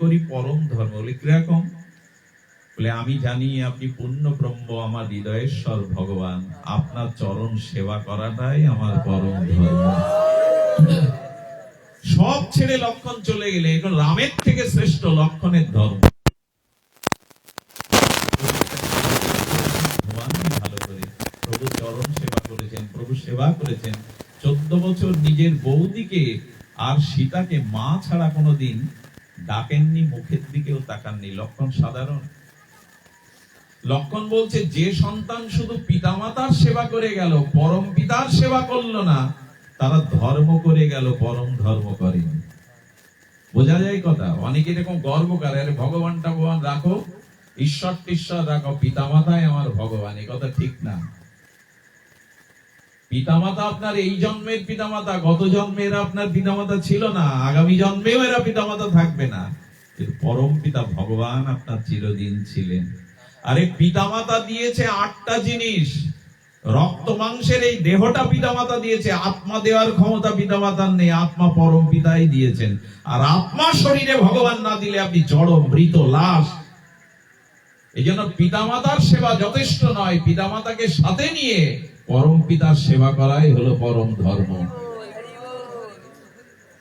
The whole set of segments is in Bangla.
করি পরম ধর্ম। বলে কীরকম বলে, আমি জানি আপনি পূর্ণ ব্রহ্ম, আমার হৃদয়েশ্বর ভগবান। আপনার চরণ সেবা করাটাই আমার পরম ধর্ম। সব ছেড়ে লক্ষণ চলে গেলে, এখন রামের থেকে শ্রেষ্ঠ লক্ষণের ধর্ম। সেবা করেছেন, প্রভু সেবা করেছেন। চোদ্দ বছর নিজের বৌদিকে আর সীতাকে মা ছাড়া কোনোদিন ডাকেননি, মুখের দিকেও তাকাননি। লক্ষণ সাধারণ। লক্ষণ বলছে, যে সন্তান শুধু পিতামাতার সেবা করে গেল, পরম পিতার সেবা করল না, তারা ধর্ম করে গেল, পরম ধর্ম করেনি। বোঝা যায় কথা? অনেকে এরকম গর্ব করে, আরে ভগবান ভগবান, রাখো। ঈশ্বর টিশ্বর রাখো, পিতামাতাই আমার ভগবান। এ কথা ঠিক না। পিতামাতা আপনার এই জন্মের পিতামাতা, গত জন্মে এরা আপনার পিতামাতা ছিল না, আগামী জন্মেও এরা পিতামাতা থাকবে না। পরম পিতা ভগবান আপনার চিরদিন ছিলেন। আরে পিতামাতা দিয়েছে আটটা জিনিস। রক্ত মাংসের এই দেহটা পিতামাতা দিয়েছে, আত্মা দেওয়ার ক্ষমতা পিতামাতার নেই, আত্মা পরম পিতাই দিয়েছেন। আর আত্মা শরীরে ভগবান না দিলে আপনি জড়, মৃত, লাশ। এই জন্য পিতামাতার সেবা যথেষ্ট নয়, পিতামাতাকে সাথে নিয়ে পরম পিতার সেবা করাই হলো পরম ধর্ম।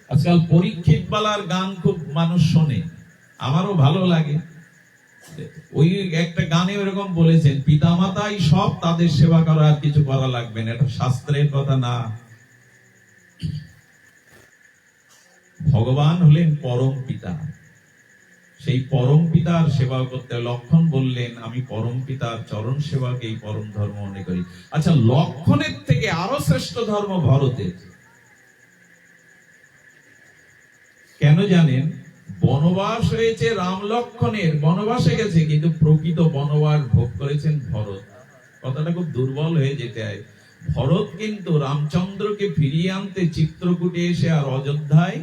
আজকাল পরীক্ষিত বালার গান খুব মানুষ শোনে। আমারও ভালো লাগে। ওই একটা গানে ওরকম বলেছেন পিতা মাতাই সব তাদের সেবা করা, আর কিছু করা লাগবে না। এটা শাস্ত্রের কথা না। ভগবান হলেন পরম পিতা। সেই পরম পিতার সেবা করতে লক্ষণ বললেন, আমি পরম পিতার চরণ সেবাকে এই পরম ধর্ম মনে করি। আচ্ছা লক্ষণের থেকে আরও শ্রেষ্ঠ ধর্ম ভরতের কেন জানেন? বনবাস হয়েছে রাম লক্ষণের, বনবাসে গেছে, কিন্তু প্রকৃত বনবাস ভোগ করেছেন ভরত। কথাটা খুব দুর্বল হয়ে যেতে হয়। ভরত কিন্তু রামচন্দ্রকে ফিরিয়ে আনতে চিত্রকূটে এসে আর অযোধ্যায়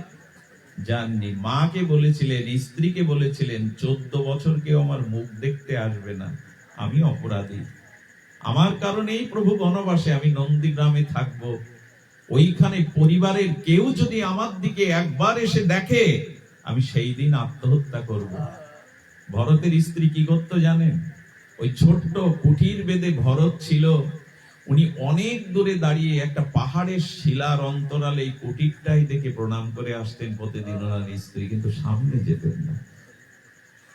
যাননি, মাকে বলেছিলেন, স্ত্রীকে বলেছিলেন, চোদ্দ বছর কেউ আমার মুখ দেখতে আসবে না, আমি অপরাধী। আমার কারণেই প্রভু বনবাসে আমি নন্দীগ্রামে থাকব। ওইখানে পরিবারের কেউ যদি আমার দিকে একবার এসে দেখে, আমি সেই দিন আত্মহত্যা করব। ভরতের স্ত্রী কি করতো জানেন? ওই ছোট্ট কুঠির বেদে ভরত ছিল উনি অনেক দূরে দাঁড়িয়ে একটা পাহাড়ের শিলার অন্তরালে এই কুটিরটাই দেখে প্রণাম করে আসতেন প্রতিদিন ওনার স্ত্রী, কিন্তু সামনে যেতেন না।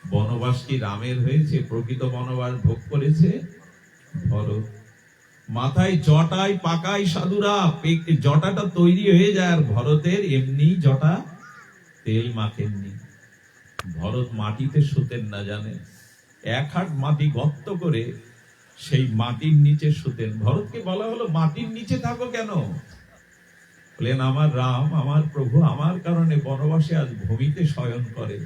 বনবাস কি রামের হয়েছে? প্রকৃত বনবাস ভোগ করেছে? ভরত মাথায় জটায় পাকায় সাধুরা জটাটা তৈরি হয়ে যায় আর ভরতের এমনি জটা তেল মাখেননি। ভরত মাটিতে শুতেন না জানে এক হাত মাটি গর্ত করে সেই মাটির নিচে শুতেন ভরতকে বলা হলো, মাটির নিচে থাকো কেন? বলেন আমার রাম, আমার প্রভু, আমার কারণে বনবাসে আজ ভূমিতে শয়ন করে।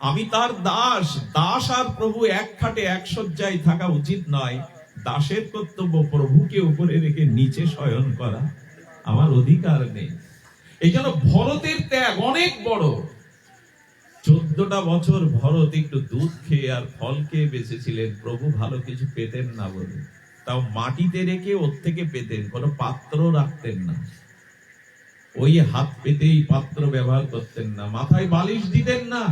আমি তার দাস দাস আর প্রভু এক খাটে এক শয্যায় থাকা উচিত নয়। দাসের কর্তব্য প্রভুকে উপরে রেখে নিচে শয়ন করা আমার অধিকার নেই। এই জন্য ভরতের ত্যাগ অনেক বড়। চোদ্দটা বছর ভরত একটু দুধ খেয়ে আর ফল খেয়ে বেঁচেছিলেন, প্রভু ভালো কিছু পেতেন না বলে। তাও মাটিতে রেখে ওর থেকে পেতেন, কোনো পাত্র রাখতেন না। ওই হাত পেতেই পাত্র ব্যবহার করতেন না, মাথায় বালিশ দিতেন না।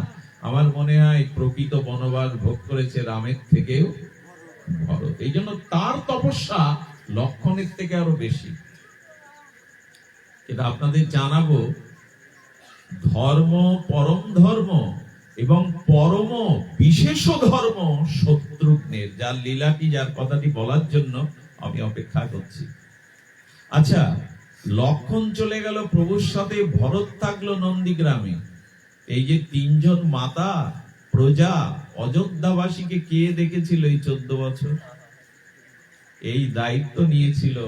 আমার মনে হয় প্রকৃত বনবাস ভোগ করেছে রামের থেকেও ভরত। এই জন্য তার তপস্যা লক্ষণের থেকে আরও বেশি। এটা আপনাদের জানাব ধর্ম পরম ধর্ম এবং পরম বিশেষ ধর্ম শত্রুঘ্নের, যার লীলাটি, যার কথাটি বলার জন্য আমি অপেক্ষা করছি। আচ্ছা লক্ষণ চলে গেল প্রভুর সাথে ভরত থাকল নন্দীগ্রামে। এই যে তিনজন মাতা, প্রজা, অযোধ্যাবাসীকে কে দেখেছিল এই চোদ্দ বছর? এই দায়িত্ব নিয়েছিল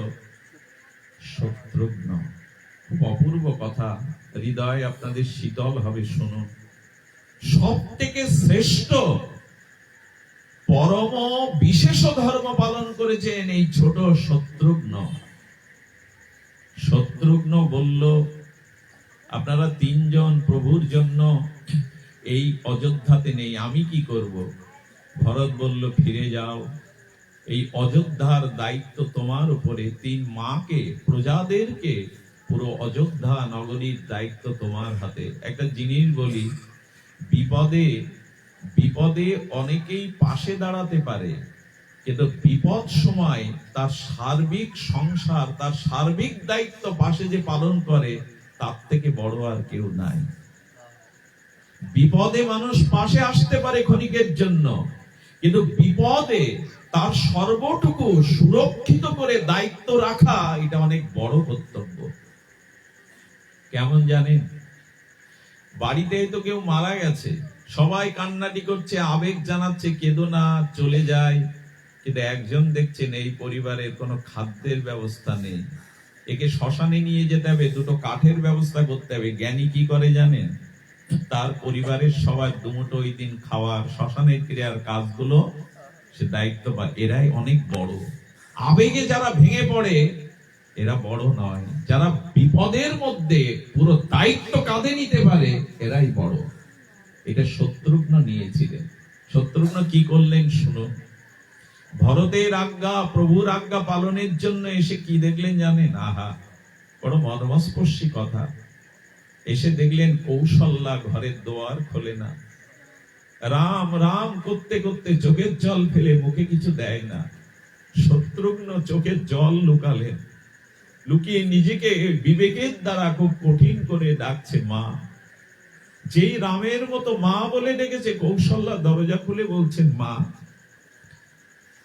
শত্রুঘ্ন। খুব অপূর্ব কথা। হৃদয় আপনাদের শীতল হবে শুনুন সব থেকে শ্রেষ্ঠ পরম বিশেষ ধর্ম পালন করেছেন এই ছোট শত্রুঘ্ন। শত্রুঘ্ন বলল, আপনারা তিনজন প্রভুর জন্য এই অযোধ্যাতে নেই, আমি কি করব? ভরত বলল, ফিরে যাও। এই অযোধ্যার দায়িত্ব তোমার উপরে। তিন মাকে, প্রজাদেরকে পুরো অযোধ্যা নগরীর দায়িত্ব তোমার হাতে। একটা জিনিস বলি, বিপদে বিপদে অনেকেই পাশে দাঁড়াতে পারে, কিন্তু বিপদ সময় তার সার্বিক সংসার, তার সার্বিক দায়িত্ব পাশে যে পালন করে, তার থেকে বড় আর কেউ নাই। বিপদে মানুষ পাশে আসতে পারে ক্ষণিকের জন্য, কিন্তু বিপদে তার সর্বটুকু সুরক্ষিত করে দায়িত্ব রাখা, এটা অনেক বড় কর্তব্য। কেমন জানেন? বাড়িতে তো কেউ মারা গেছে। সবাই কান্নাটি করছে, আবেগ জানাচ্ছে, কেঁদো না, চলে যায়। কিন্তু একজন দেখছেন, এই পরিবারের কোনো খাদ্যের ব্যবস্থা নেই। একে শ্মশানে নিয়ে যেতে হবে, দুটো কাঠের ব্যবস্থা করতে হবে। জ্ঞানী কি করে জানেন? তার পরিবারের সবার দুমুটো ওই দিন খাওয়ার শ্মশানের ক্রিয়ার কাজগুলো, সে দায়িত্ব পায় এরাই অনেক বড়। আবেগে যারা ভেঙে পড়ে এরা বড় নয়। যারা বিপদের মধ্যে পুরো দায়িত্ব কাঁধে নিতে পারে, এরাই বড়। এটা শত্রুঘ্ন নিয়েছিলেন। শত্রুঘ্ন কি করলেন শুনো। ভরতের আজ্ঞা, প্রভুর আজ্ঞা পালনের জন্য এসে কি দেখলেন জানেন? আহা বড় মর্মস্পর্শী কথা। এসে দেখলেন কৌশল্যা ঘরের দোয়ার খোলে না। রাম রাম করতে করতে চোখের জল ফেলে, মুখে কিছু দেয় না। শত্রুঘ্ন চোখের জল লুকালেন। লুকিয়ে নিজেকে বিবেকের দ্বারা খুব কঠিন করে ডাকছে মা। যেই রামের মতো মা বলে ডেকেছে, কৌশল্যা দরজা খুলে বলছেন, মা,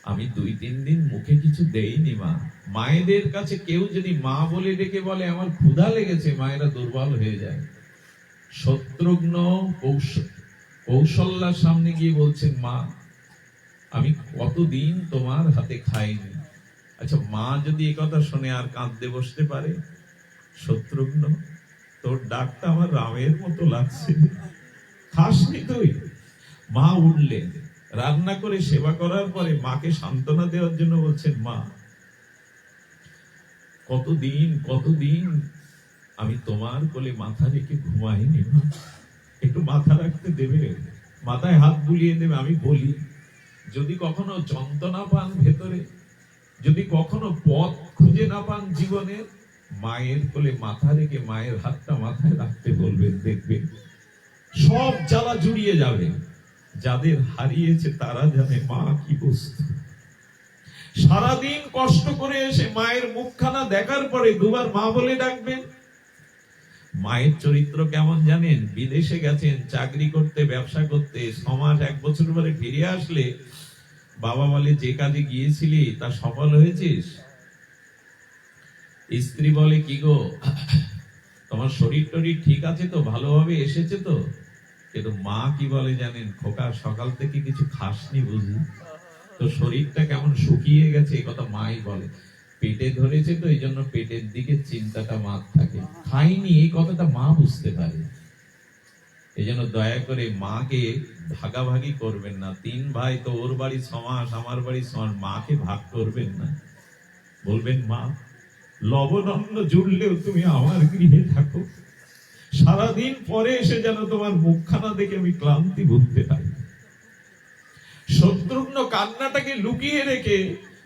আমি দুই তিন দিন মুখে কিছু দেইনি, মা। মায়েদের কাছে কেউ যদি মা বলে ডেকে বলে, আমার ক্ষুধা লেগেছে, মায়েরা দুর্বল হয়ে যায়। শত্রুঘ্ন কৌশ- কৌশল্যার সামনে গিয়ে বলছেন, মা, আমি কতদিন তোমার হাতে খাইনি আচ্ছা মা যদি কথা শুনে আর কাঁদতে বসতে পারে? শত্রুঘ্ন, তোর ডাকটা আমার রামের মতো লাগছে। খাসনি তুই। মা উঠলেন। রান্না করে সেবা করার পরে মাকে সান্ত্বনা দেওয়ার জন্য বলছেন, মা, কতদিন কতদিন আমি তোমার কোলে মাথা রেখে ঘুমাইনি, মা। একটু মাথা রাখতে দেবে, মাথায় হাত বুলিয়ে দেবে, আমি বলি। যদি কখনো যন্ত্রণা পান ভেতরে যদি কখনো পথ খুঁজে না পান জীবনের মায়ের কোলে মাথা রেখে মায়ের হাতটা মাথায় রাখতে বলবেন, দেখবেন, সব জ্বালা জুড়িয়ে যাবে। যাদের হারিয়েছে তারা জানে মা কি বস্তু। সারাদিন কষ্ট করে এসে মায়ের মুখখানা দেখার পরে দুবার মা বলে ডাকবেন, মায়ের চরিত্র কেমন জানেন? বিদেশে গেছেন, চাকরি করতে, ব্যবসা করতে, সমাজ এক বছর পরে ফিরে আসলে বাবা বলে, যে কাজে গিয়েছিলি, তা সফল হয়েছিস? স্ত্রী বলে, কি গো, তোমার শরীর টরীর ঠিক আছে তো? ভালোভাবে এসেছে তো? কিন্তু মা কি বলে জানেন, খোকা, সকাল থেকে কিছু খাসনি বুঝি তো শরীরটা কেমন শুকিয়ে গেছে? এ কথা মাই বলে। পেটে ধরেছে তো, এই জন্য পেটের দিকে চিন্তাটা মার থাকে। খাইনি, এই কথাটা মা বুঝতে পারে। এই জন্য দয়া করে মাকে ভাগাভাগি করবেন না। তিন ভাই তো ওর বাড়ি সমাস আমার বাড়ি সমাস মাকে ভাগ করবেন না। বলবেন, মা লবণন্ন জুড়লেও তুমি আমার গৃহে থাকো। সারাদিন পরে এসে যেন তোমার মুখখানা দেখে আমি ক্লান্তি ভুলতে পারি। শত্রুঘ্ন কান্নাটাকে লুকিয়ে রেখে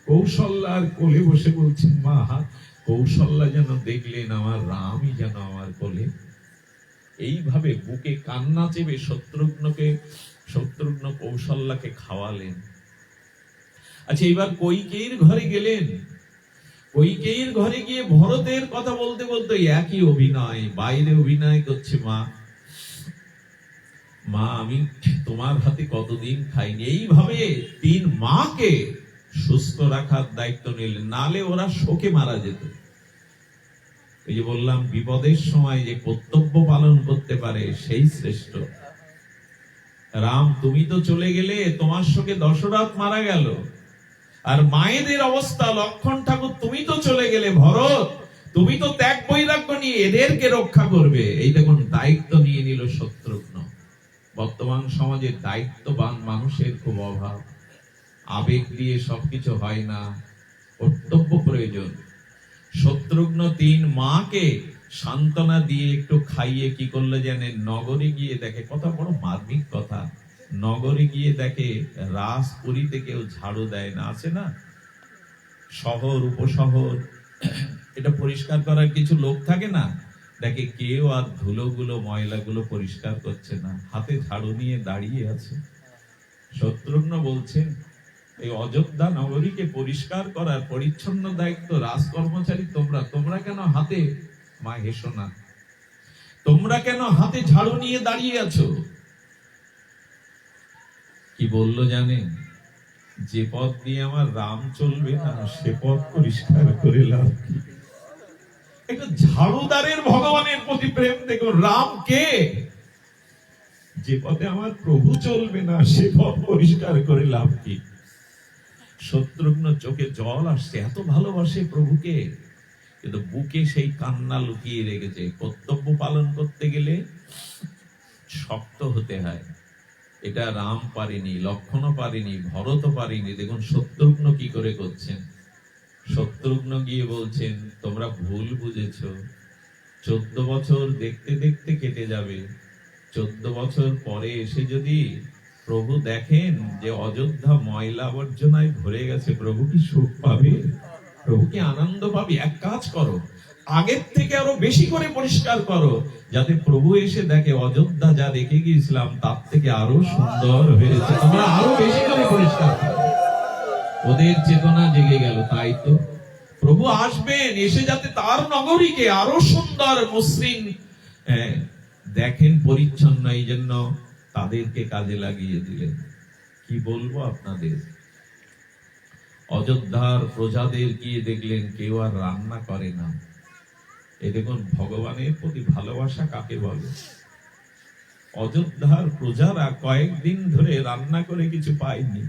কৌশল্যার কোলে বসে বলছেন, মা কৌশল্যা যেন দেখলেন, আমার রামই যেন আমার কোলে এইভাবে বুকে কান্না চেপে শত্রুঘ্নকে, শত্রুঘ্ন কৌশল্যাকে খাওয়ালেন। আচ্ছা এবার কৈকেয়ীর ঘরে গেলেন। কৈকেয়ীর ঘরে গিয়ে ভরতের কথা বলতে বলতে একই অভিনয়, বাইরে অভিনয় করছে মা। মা, আমি তোমার হাতে কতদিন খাইনি। এইভাবে তিন মাকে সুস্থ রাখার দায়িত্ব নিলেন। নালে ওরা শোকে মারা যেত। এই বললাম, বিপদের সময় যে কর্তব্য পালন করতে পারে, সেই শ্রেষ্ঠ। রাম, তুমি তো চলে গেলে তোমার শোকে দশরথ মারা গেল। আর মায়েদের অবস্থা, লক্ষণ ঠাকুর, তুমি তো চলে গেলে ভরত। তুমি তো ত্যাগ বৈরাগ্য নিয়ে এদেরকে রক্ষা করবে। এই দেখুন, দায়িত্ব নিয়ে নিল শত্রুঘ্ন। বর্তমান সমাজে দায়িত্ববান মানুষের খুব অভাব। আবেগ দিয়ে সবকিছু হয় না। কর্তব্য প্রয়োজন। শত্রুঘ্ন তিন মাকে সান্ত্বনা দিয়ে একটু খাইয়ে কি করলে জানে নগরে গিয়ে দেখে, কত বড় মার্মিক কথা। নগরে গিয়ে দেখে রাজপুরীতে কেউ ঝাড়ু দেয় না, আছে না? শহর, উপশহর, এটা পরিষ্কার করার কিছু লোক থাকে না? দেখে কেউ আর ধুলোগুলো, ময়লাগুলো পরিষ্কার করছে না। হাতে ঝাড়ু নিয়ে দাঁড়িয়ে আছে। শত্রুঘ্ন বলছেন এই অযোধ্যা নগরীকে পরিষ্কার করার পরিচ্ছন্ন দায়িত্ব রাজ কর্মচারী তোমরা তোমরা কেন হাতে মা হেসো না? তোমরা কেন হাতে ঝাড়ু নিয়ে দাঁড়িয়ে আছো? কি বলল জানেন? যে পথ দিয়ে আমার রাম চলবে না, সে পথ পরিষ্কার করে লাভ একটা ঝাড়ুদারের ভগবানের প্রতি প্রেম দেখো, রাম কে? যে পথে আমার প্রভু চলবে না, সে পথ পরিষ্কার করে লাভ কি? শত্রুঘ্ন চোখে জল আসছে, এত ভালোবাসে প্রভুকে। কিন্তু বুকে সেই কান্না লুকিয়ে রেখেছে। কর্তব্য পালন করতে গেলে শক্ত হতে হয়। এটা রাম পারেনি, লক্ষণও পারেনি, ভরতও পারেনি। দেখুন, শত্রুঘ্ন কি করে করছেন? শত্রুঘ্ন গিয়ে বলছেন, তোমরা ভুল বুঝেছ। চোদ্দ বছর দেখতে দেখতে কেটে যাবে। চোদ্দ বছর পরে এসে যদি প্রভু দেখেন যে অযোধ্যা ময়লা আবর্জনায় ভরে গেছে, প্রভু কি সুখ পাবে? প্রভু কি আনন্দ পাবে? এক কাজ করো, আগের থেকে আরও বেশি করে পরিষ্কার করো, যাতে প্রভু এসে দেখে অযোধ্যা যা দেখে গিয়েছিলাম, তার থেকে আরও সুন্দর হয়েছে। তোমরা আরও বেশি করে পরিষ্কার করো। ওদের চেতনা জেগে গেল, তাই তো। প্রভু আসবেন, এসে যাতে তার নগরীকে আরও সুন্দর, মসৃণ দেখেন পরিচ্ছন্ন এই জন্য তাদেরকে কাজে লাগিয়ে দিলেন। কি বলব আপনাদের? অযোধ্যার প্রজাদের গিয়ে দেখলেন কেউ আর রান্না করে না। এ দেখুন, ভগবানের প্রতি ভালোবাসা কাকে বলে? অযোধ্যার প্রজারা কয়েকদিন ধরে রান্না করে কিছু পায়নি।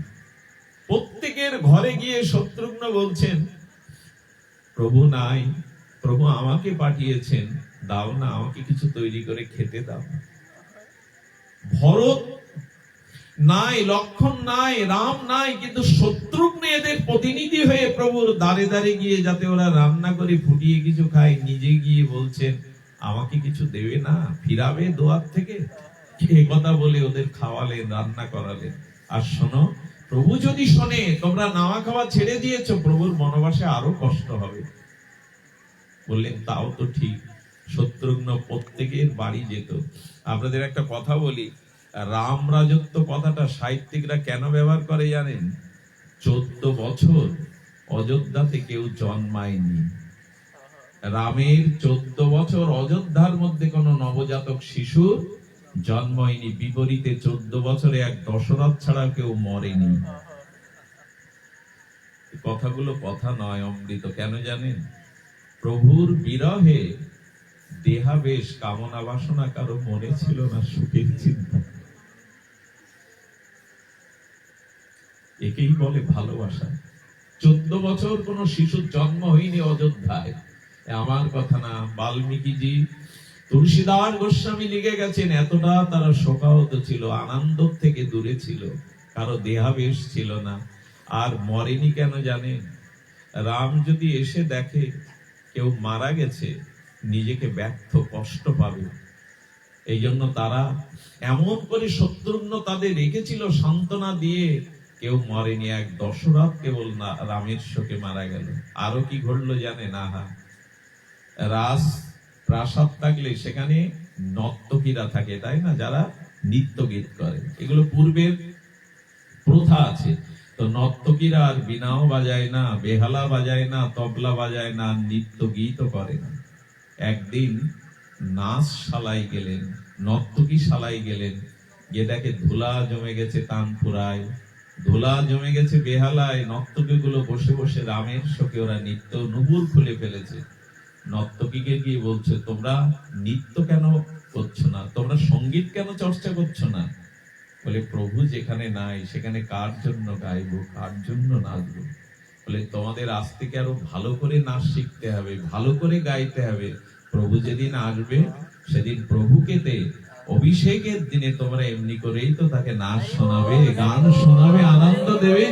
প্রত্যেকের ঘরে গিয়ে শত্রুঘ্ন বলছেন, প্রভু নাই, প্রভু আমাকে পাঠিয়েছেন, দাও না, আমাকে কিছু তৈরি করে খেতে দাও। ভরত নাই, লক্ষণ নাই, রাম নাই, কিন্তু শত্রুঘ্ন এদের প্রতিনিধি হয়ে প্রভুর দাঁড়ে দাঁড়ে গিয়ে যাতে ওরা রান্না করে ফুটিয়ে কিছু খায়, নিজে গিয়ে বলছেন, আমাকে কিছু দেবে না, ফিরাবে দোয়ার থেকে? এ কথা বলে ওদের খাওয়ালেন, রান্না করালেন। আর শোনো, প্রভু যদি শোনে, তোমরা নামা খাওয়া ছেড়ে দিয়েছ, প্রভুর মনোবাসে আরও কষ্ট হবে। বললেন, তাও তো ঠিক, শত্রুঘ্ন প্রত্যেকের বাড়ি যেত। আপনাদের একটা কথা বলি, রাম রাজত্ব কথাটা সাহিত্যিকরা কেন ব্যবহার করে জানেন? চোদ্দ বছর অযোধ্যাতে কেউ জন্মায়নি। রামের চোদ্দ বছর অযোধ্যার মধ্যে কোনো নবজাতক শিশুর জন্ম হয়নি বিপরীতে চোদ্দ বছরে এক দশরথ ছাড়া কেউ মরেনি। কথাগুলো কথা নয়, অমৃত, কেন জানেন? প্রভুর বিরহে দেহাবেশ, কামনা বাসনা কারও মনে ছিল না, সুখের চিন্তা। একেই বলে ভালোবাসা। চোদ্দ বছর কোন শিশুর জন্ম হয়নি অযোধ্যায়। আমার কথা না, বাল্মীকিজি। তুলসীদাস গোস্বামী লিখে গেছেন, এতটা তারা শোকাহত ছিল, আনন্দ থেকে দূরে ছিল, কারও দেহাবেশ ছিল না, আর মরেনি কেন জানেন? রাম যদি এসে দেখে কেউ মারা গেছে নিজেকে ব্যর্থ, কষ্ট পাবে। এই জন্য তারা এমন করে শত্রুঘ্ন তাদের রেখেছিল সান্ত্বনা দিয়ে, কেউ মরেনি এক দশরথ, কেবল না, রামের শোকে মারা গেল। আরও কি ঘটলো জানে না হা রাজ প্রাসাদ থাকলে সেখানে নর্তকীরা থাকে, তাই না? যারা নৃত্য গীত করে। এগুলো পূর্বের প্রথা আছে। তো নর্তকীরা আর বিনাও বাজায় না, বেহালা বাজায় না, তবলা বাজায় না, নৃত্য গীতও করে না। একদিন নাচ শালাই গেলেন, নর্তকী শালাই গেলেন। গিয়ে দেখে ধুলা জমে গেছে তানপুরায়, ধুলা জমে গেছে বেহালায়। নর্তকী গুলো বসে বসে রামের শোকে ওরা নৃত্য নুপুর খুলে ফেলেছে। নর্তকীকে গিয়ে বলছে, তোমরা নৃত্য কেন করছ না? তোমরা সংগীত কেন চর্চা করছ না? বলে, প্রভু যেখানে নাই, সেখানে কার জন্য গাইবো? কার জন্য নাচবো? বলে, তোমাদের আজ থেকে আরও ভালো করে নাচ শিখতে হবে, ভালো করে গাইতে হবে। প্রভু যেদিন আসবে, সেদিন প্রভুকে তে অভিষেকের দিনে তোমরা এমনি করেই তো তাকে নাচ শোনাবে, গান শোনাবে, আনন্দ দেবে।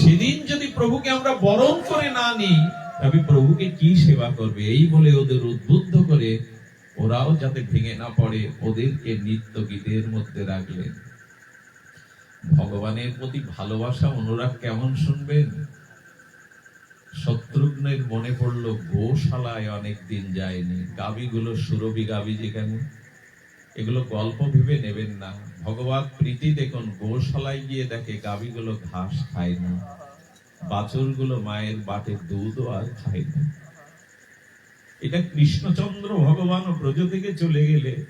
সেদিন যদি প্রভুকে আমরা বরণ করে না নিই, তবে প্রভুকে কি সেবা করবে? এই বলে ওদের উদ্বুদ্ধ করে ওরাও যাতে ভেঙে না পড়ে, ওদেরকে নিত্য গীতের মধ্যে রাখলেন। ভগবানের প্রতি ভালোবাসা, অনুরাগ কেমন শুনবেন? শত্রুঘ্নের মনে পড়ল, গোশালায় অনেকদিন যায়নি। গাবিগুলো সুরভি গাবি যেখানে। এগুলো গল্প ভেবে নেবেন না। ভগবান প্রীতি দেখুন, গোশালায় গিয়ে দেখে গাবিগুলো ঘাস খায় না। বাছুরগুলো মায়ের বাটে দুধও আর খায় না। এটা কৃষ্ণচন্দ্র ভগবান ব্রজ থেকে চলে গেলে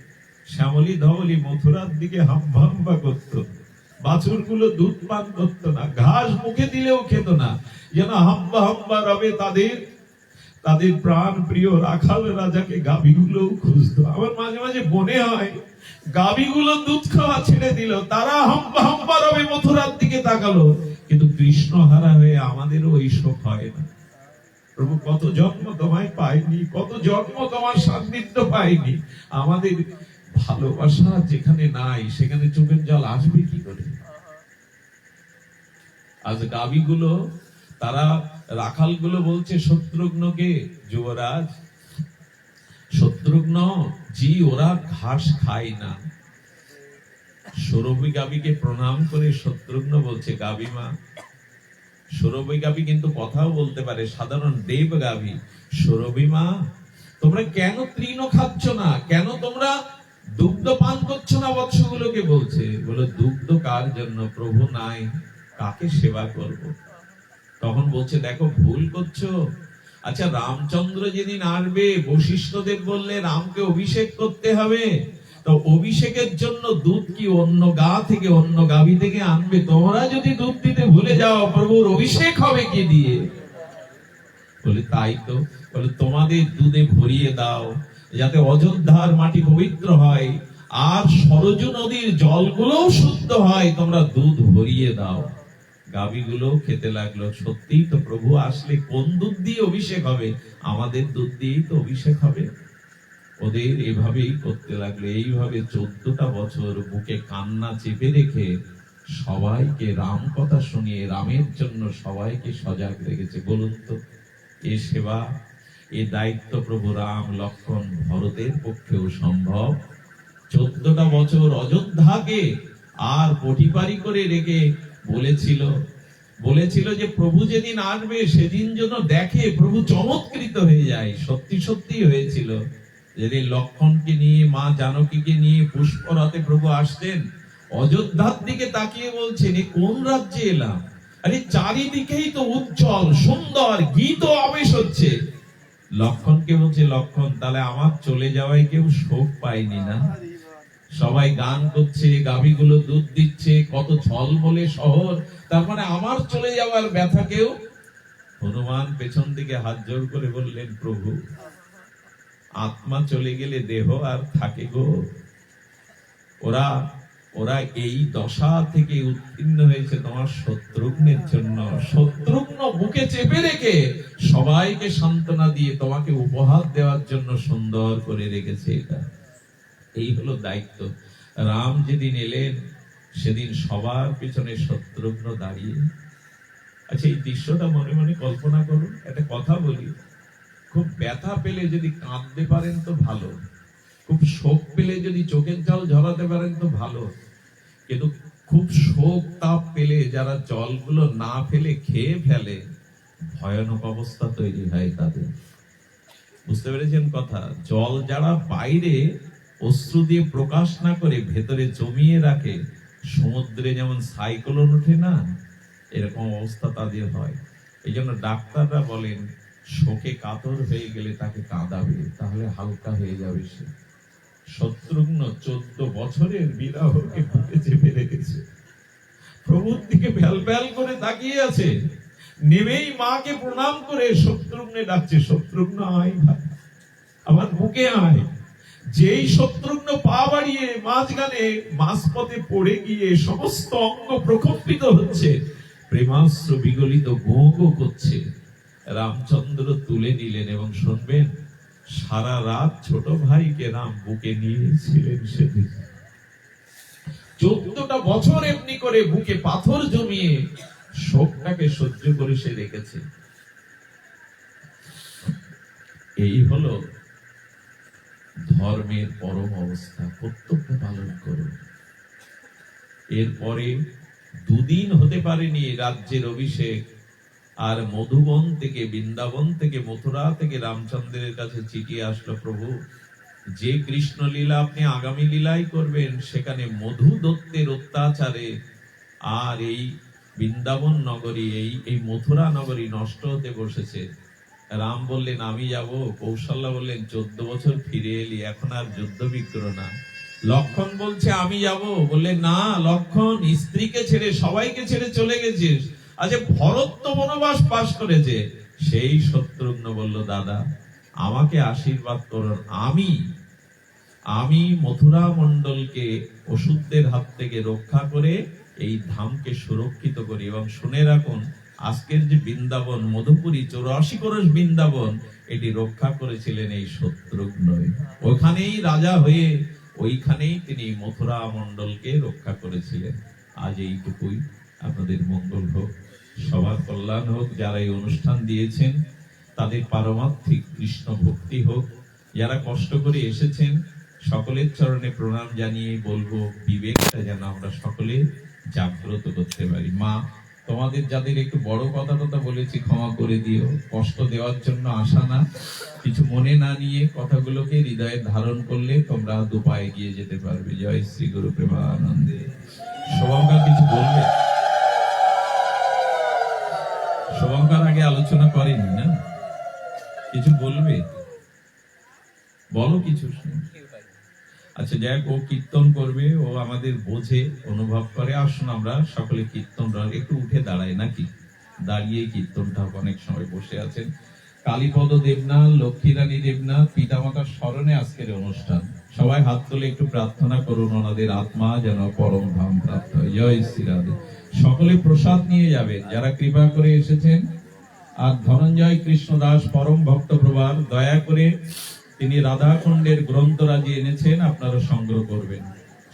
শ্যামলী ধবলি মথুরার দিকে হাম্বা হাম্বা করত। বাছুরগুলো দুধ পান করত না, ঘাস মুখে দিলেও খেত না। যেন হাম্বা হাম্বা রবে তাদের তাদের প্রাণ প্রিয় রাখাল রাজাকে গাভীগুলো খুঁজতো। আমার মাঝে মাঝে মনে হয়, গাভীগুলো দুধ খাওয়া ছেড়ে দিল, তারা হাম্বা হাম্বা রবে মথুরার দিকে তাকালো। কিন্তু কৃষ্ণ হারা হয়ে আমাদেরও এইসব হয় না। প্রভু, কত জন্ম তোমায় পাইনি, কত জন্ম তোমার সান্নিধ্য পাইনি। আমাদের ভালোবাসা যেখানে নাই, সেখানে চোখের জল আসবে কি করে? আজ গাবিগুলো, তারা রাখালগুলো বলছে, শত্রুঘ্নকে যুবরাজ, শত্রুঘ্ন, জি, ওরা ঘাস খায় না। সৌরভী গাবিকে প্রণাম করে শত্রুঘ্ন বলছে, গাবি মা, সৌরভী গাভী কিন্তু কথাও বলতে পারে, সাধারণ দেব গাভী সৌরভী মা, তোমরা কেন তৃণ খাচ্ছ না? কেন তোমরা দুগ্ধ পান করছ না বৎসগুলোকে বলছে? বলে, দুগ্ধ কার জন্য? প্রভু নাই, কাকে সেবা করব? তখন বলছে, দেখো, ভুল করছ। আচ্ছা রামচন্দ্র যেদিন আসবে বশিষ্ঠদেব বললে রামকে অভিষেক করতে হবে। তো অভিষেকের জন্য দুধ কি অন্য গা থেকে, অন্য গাভী থেকে আনবে? তোমরা যদি দুধ দিতে ভুলে যাও, প্রভুর অভিষেক হবে কি দিয়ে? বলে, তাই তো। বলে, তোমাদের দুধে ভরিয়ে দাও। যাতে অযোধ্যার মাটি পবিত্র হয়, আর সরজু নদীর জলগুলোও শুদ্ধ হয়, তোমরা দুধ ভরিয়ে দাও। গাভীগুলো খেতে লাগল। সত্যিই তো প্রভু, আসলে কোন দুধ দিয়ে অভিষেক হবে? আমাদের দুধ দিয়েই তো অভিষেক হবে। ওদের এভাবেই করতে লাগল। এইভাবে চোদ্দটা বছর বুকে কান্না চেপে রেখে সবাইকে রাম কথা শুনিয়ে, রামের জন্য সবাইকে সজাগ রেখেছে। বলুন তো, এ সেবা এ দায়িত্ব প্রভু রাম লক্ষণ ভরতের পক্ষেও সম্ভব। চোদ্দটা বছর অযোধ্যাকে আর পটিপারি করে রেখে বলেছিল বলেছিল যে প্রভু যেদিন আসবে, সেদিন যেন দেখে প্রভু চমৎকৃত হয়ে যায়। সত্যি সত্যি হয়েছিল। যেদিন লক্ষণকে নিয়ে, মা জানকীকে নিয়ে পুষ্পরথে প্রভু আসতেন, অযোধ্যার দিকে তাকিয়ে বলছেন, এ কোন রাজ্যে এলাম? আরে, চারিদিকেই তো উজ্জ্বল, সুন্দর, গীত আবেশ হচ্ছে। লক্ষণকে বলছে, লক্ষণ, তাহলে আমার চলে যাওয়ায় কেউ শোক পায়নি না? সবাই গান করছে, গাভীগুলো দুধ দিচ্ছে, কত ছল বলে শহর, তার মানে আমার চলে যাওয়ার ব্যথা কেউ? হনুমান পেছন দিকে হাত জোর করে বললেন, প্রভু, আত্মা চলে গেলে দেহ আর থাকে গো? ওরা ওরা এই দশা থেকে উত্তীর্ণ হয়েছে তোমার শত্রুঘ্নের জন্য। শত্রুঘ্ন বুকে চেপে রেখে সবাইকে সান্ত্বনা দিয়ে তোমাকে উপহার দেওয়ার জন্য সুন্দর করে রেখেছে এটা। এই হলো দায়িত্ব। রাম যেদিন এলেন, সেদিন সবার পিছনে শত্রুঘ্ন দাঁড়িয়ে। আচ্ছা এই দৃশ্যটা মনে মনে কল্পনা করুন, একটা কথা বলি। খুব ব্যথা পেলে যদি কাঁদতে পারেন তো ভালো। খুব শোক পেলে যদি চোখের জল ঝরাতে পারেন তো ভালো। কিন্তু খুব শোক তাপ পেলে যারা জলগুলো না ফেলে খেয়ে ফেলে, ভয়ানক অবস্থা তৈরি হয় তাদের। বুঝতে পেরেছেন কথা? জল যারা বাইরে অশ্রু দিয়ে প্রকাশ না করে ভেতরে জমিয়ে রাখে, সমুদ্রে যেমন সাইক্লোন ওঠে না, এরকম অবস্থা তাদের হয়। এই জন্য ডাক্তাররা বলেন, শোকে কাতর হয়ে গেলে তাকে কাঁদাবে, তাহলে হালকা হয়ে যাবে সে। শত্রুঘ্ন চোদ্দ বছরের বিরাহকে বুকে চেপে রেখেছে প্রভুর দিকে ভ্যাল ভ্যাল করে তাকিয়ে আছে। নেমেই মাকে প্রণাম করে শত্রুঘ্নে ডাকছে, শত্রুঘ্ন আয় ভাই, আমার বুকে আয়। যেই শত্রুঘ্ন পা বাড়িয়ে মাঝখানে মাঝপথে পড়ে গিয়ে সমস্ত অঙ্গ প্রকম্পিত হচ্ছে প্রেমাস্ত্র বিগলিত গো করছে। রামচন্দ্র তুলে নিলেন এবং শুনবেন সারা রাত ছোট ভাইকে রাম বুকে নিয়েছিলেন সেদিন। চোদ্দটা বছর এমনি করে বুকে পাথর জমিয়ে শোকটাকে সহ্য করে সে রেখেছে। এই হলো ধর্মের পরম অবস্থা কর্তব্য পালন করুন এরপরে দুদিন হতে পারেনি রাজ্যের অভিষেক আর মধুবন থেকে, বৃন্দাবন থেকে, মথুরা থেকে রামচন্দ্রের কাছে চিঠি আসলো, প্রভু, যে কৃষ্ণ লীলা আপনি আগামী লীলাই করবেন, সেখানে মধু দত্তের অত্যাচারে আর এই বৃন্দাবন নগরী, এই এই মথুরা নগরী নষ্ট হতে বসেছে। রাম বললেন, আমি যাব। কৌশল্যা বললেন, চোদ্দ বছর ফিরে এলি, এখন আর যুদ্ধ বিগ্রহ না। লক্ষণ বলছে, আমি যাব। বললে না, লক্ষণ, স্ত্রীকে ছেড়ে সবাইকে ছেড়ে চলে গেছিস। আচ্ছা ভরত তো বনবাস পাশ করেছে, সেই শত্রুঘ্ন বলল, দাদা, আমাকে আশীর্বাদ করুন। আমি আমি মথুরা মণ্ডলকে ওষুধদের হাত থেকে রক্ষা করে এই ধামকে সুরক্ষিত করি এবং শুনে রাখুন, আজকের যে বৃন্দাবন, মধুপুরী চৌরাশি করস বৃন্দাবন, এটি রক্ষা করেছিলেন এই শত্রুঘ্ন। ওখানেই রাজা হয়ে ওইখানেই তিনি মথুরা মণ্ডলকে রক্ষা করেছিলেন। আজ এইটুকুই। আপনাদের মঙ্গল হোক। সবার কল্যাণ হোক, যারা এই অনুষ্ঠান দিয়েছেন, তাদের পারমার্থিক কৃষ্ণ ভক্তি হোক। যারা কষ্ট করে এসেছেন, সকলের চরণে প্রণাম জানিয়ে বলব, বিবেকটা যেন আমরা সকলে জাগ্রত করতে পারি। মা, তোমাদের যাদের একটু বড় কথা কথা বলেছি, ক্ষমা করে দিও। কষ্ট দেওয়ার জন্য আসা না। কিছু মনে না নিয়ে কথাগুলোকে হৃদয়ে ধারণ করলে তোমরা দুপায়ে এগিয়ে যেতে পারবে। জয় শ্রী গুরু প্রেমানন্দে। শুভঙ্কর কিছু বলবে? শুভঙ্কর আগে আলোচনা করেনি, না? কিছু বলবে? বলো কিছু আচ্ছা যাই ও কীর্তন করবে, ও আমাদের বোঝে, অনুভব করে। আসুন আমরা সকলে কীর্তন একটু উঠে দাঁড়াই, নাকি? দাঁড়িয়ে কীর্তনটা অনেক সময় বসে আছেন। কালীপদ দেবনাথ, লক্ষ্মীরানী দেবনাথ, পিতামাতার স্মরণে আজকের অনুষ্ঠান। সবাই হাত তুলে একটু প্রার্থনা করুন ওনাদের আত্মা যেন পরম ধাম প্রাপ্ত হয়। জয় শ্রী রাধে সকলে প্রসাদ নিয়ে যাবেন যারা কৃপা করে এসেছেন। আর ধনঞ্জয় কৃষ্ণ দাস পরম ভক্ত প্রবার দয়া করে তিনি রাধাকুণ্ডের গ্রন্থরাজি এনেছেন আপনারা সংগ্রহ করবেন।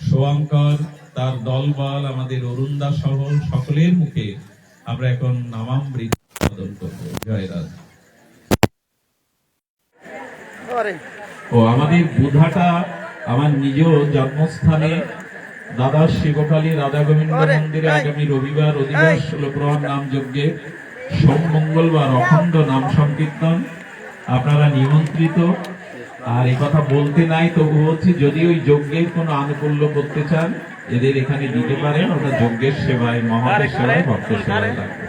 সোয়াঙ্কর তার দলবল আমাদের অরুণদা সহ সকলের মুখে আমরা এখন নামামৃত করব। জয় রাধা। ও আমাদের বুধাটা আমার নিজ জন্মস্থানে দাদা শিবকালী রাধা গোবিন্দ মন্দিরে আগামী রবিবার অধিবাস ষোলো প্রহার নাম যজ্ঞে সোম মঙ্গলবার অখণ্ড নাম সংকীর্তন আপনারা নিমন্ত্রিত আর এই কথা বলতে নাই তবু হচ্ছে যদি ওই যজ্ঞের কোনো আনুকূল্য করতে চান এদের এখানে দিতে পারেন ওটা যজ্ঞের সেবায় মহাদের সেবায় ভক্ত সেবায় লাগবে